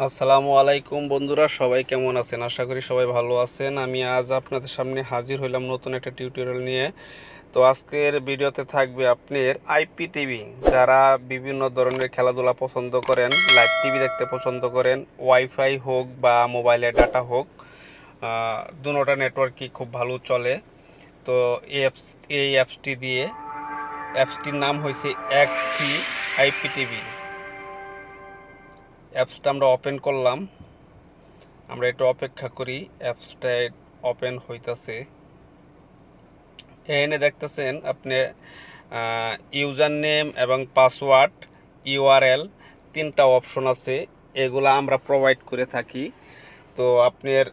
আসসালামু আলাইকুম বন্ধুরা, সবাই কেমন আছেন? আশা করি সবাই ভালো আছেন। আমি আজ আপনাদের সামনে হাজির হইলাম নতুন একটা টিউটোরিয়াল নিয়ে। তো আজকের ভিডিওতে থাকবে আপনার আইপি টিভি যারা বিভিন্ন ধরনের খেলাধুলা পছন্দ করেন লাইভ টিভি দেখতে পছন্দ করেন ওয়াইফাই হোক বা মোবাইলে ডাটা হোক দুটা নেটওয়ার্কই খুব ভালো চলে। তো এই অ্যাপস এই অ্যাপসটি দিয়ে অ্যাপসটির নাম হয়েছে এক্সি আইপি টিভি অ্যাপসটা আমরা ওপেন করলাম। আমরা একটু অপেক্ষা করি, অ্যাপসটা ওপেন হইতাছে। এখানে দেখতেছেন আপনি ইউজার নেম এবং পাসওয়ার্ড, ইউআরএল তিনটা অপশন আছে, এগুলা আমরা প্রোভাইড করে থাকি। তো আপনার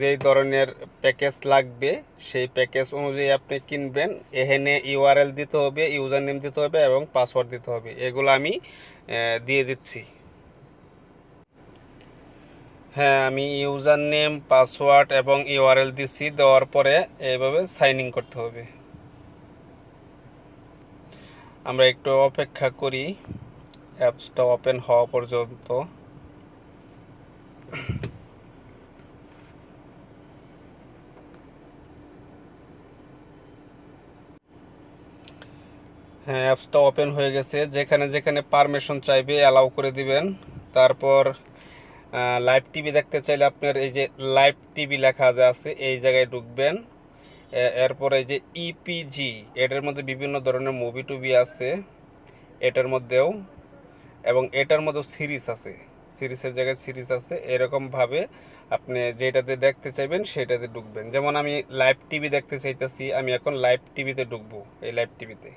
যেই ধরনের প্যাকেজ লাগবে, সেই প্যাকেজ অনুযায়ী আপনি কিনবেন। এখানে ইউআরএল দিতে হবে ইউজার নেম দিতে হবে এবং পাসওয়ার্ড দিতে হবে। এগুলো আমি দিয়ে দিচ্ছি। হ্যাঁ আমি ইউজার নেম পাসওয়ার্ড এবং ইউআরএল দিচ্ছি দেওয়ার পরে এইভাবে সাইন ইন করতে হবে। আমরা একটু অপেক্ষা করি, অ্যাপসটা ওপেন হওয়া পর্যন্ত। হ্যাঁ অ্যাপসটা ওপেন হয়ে গেছে। যেখানে যেখানে পারমিশন চাইবে, অ্যালাউ করে দিবেন। তারপর লাইভ টিভি দেখতে চাইলে আপনার এই যে লাইভ টিভি লেখা যে আছে, এই জায়গায় ঢুকবেন। এরপর এই যে ইপিজি এটার মধ্যে বিভিন্ন ধরনের মুভি টুভি আছে, এটার মধ্যেও। এবং এটার মধ্যেও সিরিজ আছে। সিরিজের জায়গায় সিরিজ আছে। এরকমভাবে আপনি যেটাতে দেখতে চাইবেন, সেটাতে ঢুকবেন। যেমন আমি লাইভ টিভি দেখতে চাইতেছি, আমি এখন লাইভ টিভিতে ঢুকবো, এই লাইভ টিভিতে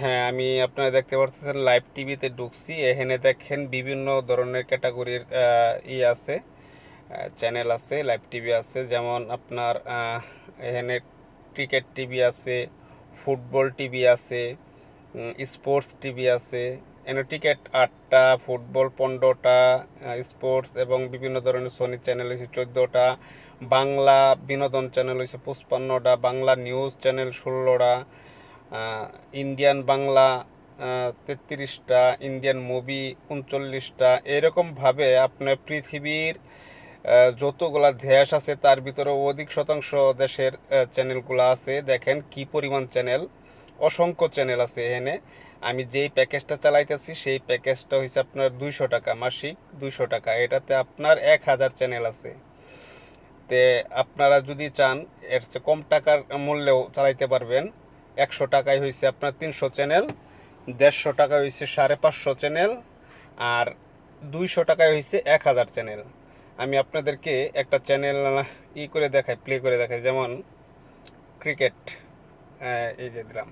হ্যাঁ আমি আপনারা দেখতে পাচ্ছেন লাইভ টিভিতে ঢুকছি। এখানে দেখেন বিভিন্ন ধরনের ক্যাটাগরির ই আছে চ্যানেল আছে লাইভ টিভি আছে। যেমন আপনার এখানে ক্রিকেট টিভি আছে ফুটবল টিভি আছে স্পোর্টস টিভি আছে। এখানে ক্রিকেট আটটা ফুটবল পনেরোটা স্পোর্টস এবং বিভিন্ন ধরনের সোনি চ্যানেল হয়েছে চোদ্দোটা। বাংলা বিনোদন চ্যানেল হয়েছে পঁচপান্নটা। বাংলা নিউজ চ্যানেল ষোলোটা। ইন্ডিয়ান বাংলা তেত্রিশটা ইন্ডিয়ান মুভি উনচল্লিশটা, এরকমভাবে আপনার পৃথিবীর যতগুলা দেশ আছে তার ভিতরে অধিক শতাংশ দেশের চ্যানেলগুলো আছে। দেখেন কি পরিমাণ চ্যানেল অসংখ্য চ্যানেল আছে এখানে। আমি যেই প্যাকেজটা চালাইতেছি, সেই প্যাকেজটা হচ্ছে আপনার দুইশো টাকা মাসিক, দুইশো টাকা। এটাতে আপনার এক হাজার চ্যানেল আছে। তে আপনারা যদি চান, এর কম টাকার মূল্যেও চালাইতে পারবেন। একশো টাকায় হয়েছে আপনার তিনশো চ্যানেল দেড়শো টাকায় হয়েছে সাড়ে পাঁচশো চ্যানেল আর দুইশো টাকায় হয়েছে এক হাজার চ্যানেল। আমি আপনাদেরকে একটা চ্যানেল ই করে দেখাই প্লে করে দেখাই। যেমন ক্রিকেট এই যে দিলাম.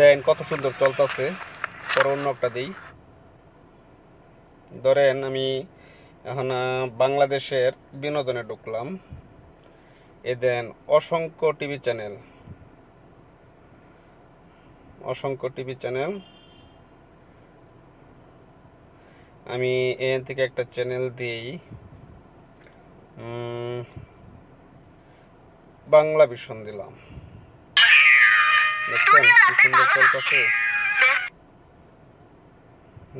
দেন কত সুন্দর চলতেছে। পর অন্য একটা দিই। ধরেন আমি এখন বাংলাদেশের বিনোদনে ঢুকলাম। এ দেন অসংখ্য টিভি চ্যানেল। অসংখ্য টিভি চ্যানেল। আমি এখান থেকে একটা চ্যানেল দিই। বাংলা ভীষণ দিলাম। দেখছেন কি সুন্দর চলতেছে।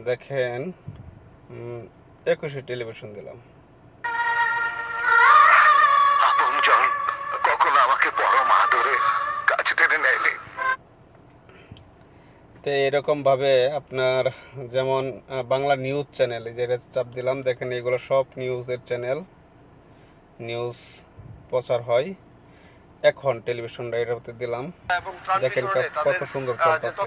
দেখেন একুশে টেলিভিশন দিলাম। তো এরকম ভাবে আপনার যেমন বাংলা নিউজ চ্যানেল এই যে এটা চাপ দিলাম দেখেন এগুলো সব নিউজের চ্যানেল নিউজ প্রচার হয়। এখন টেলিভিশনটা এটার মধ্যে দিলাম দেখেন কত- সুন্দর চলতেছে।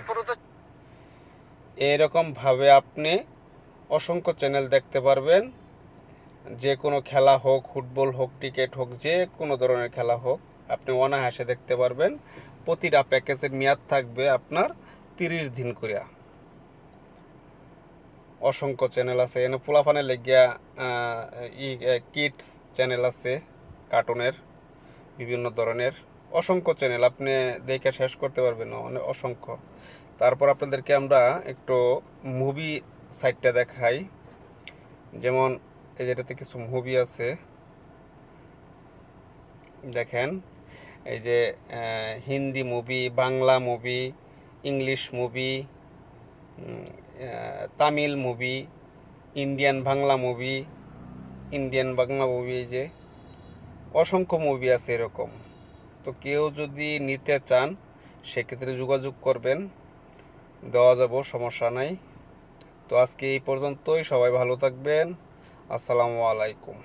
এরকম ভাবে আপনি অসংখ্য চ্যানেল দেখতে পারবেন। যে কোনো খেলা হোক ফুটবল হোক ক্রিকেট হোক যে কোনো ধরনের খেলা হোক আপনি অনায়াসে দেখতে পারবেন। প্রতিটা প্যাকেজের মেয়াদ থাকবে আপনার তিরিশ দিন করিয়া। অসংখ্য চ্যানেল আছে। এনে পোলাফানে লেগিয়া ই কিডস চ্যানেল আছে কার্টুনের বিভিন্ন ধরনের। অসংখ্য চ্যানেল আপনি দেখে শেষ করতে পারবেন না অনেক অসংখ্য। তারপর আপনাদেরকে আমরা একটু মুভি সাইটটা দেখাই। যেমন, এই যেটাতে কিছু মুভি আছে। দেখেন, এই যে Hindi movie Bangla movie English movie Tamil movie, Indian Bangla movie, Indian Bangla movie যে অসংখ্য মুভি আছে এরকম। তো কেউ যদি নিতে চান, সেক্ষেত্রে যোগাযোগ করবেন, দেওয়া যাব, সমস্যা নাই। তো আজকে এই পর্যন্তই, সবাই ভালো থাকবেন। আসসালামু আলাইকুম।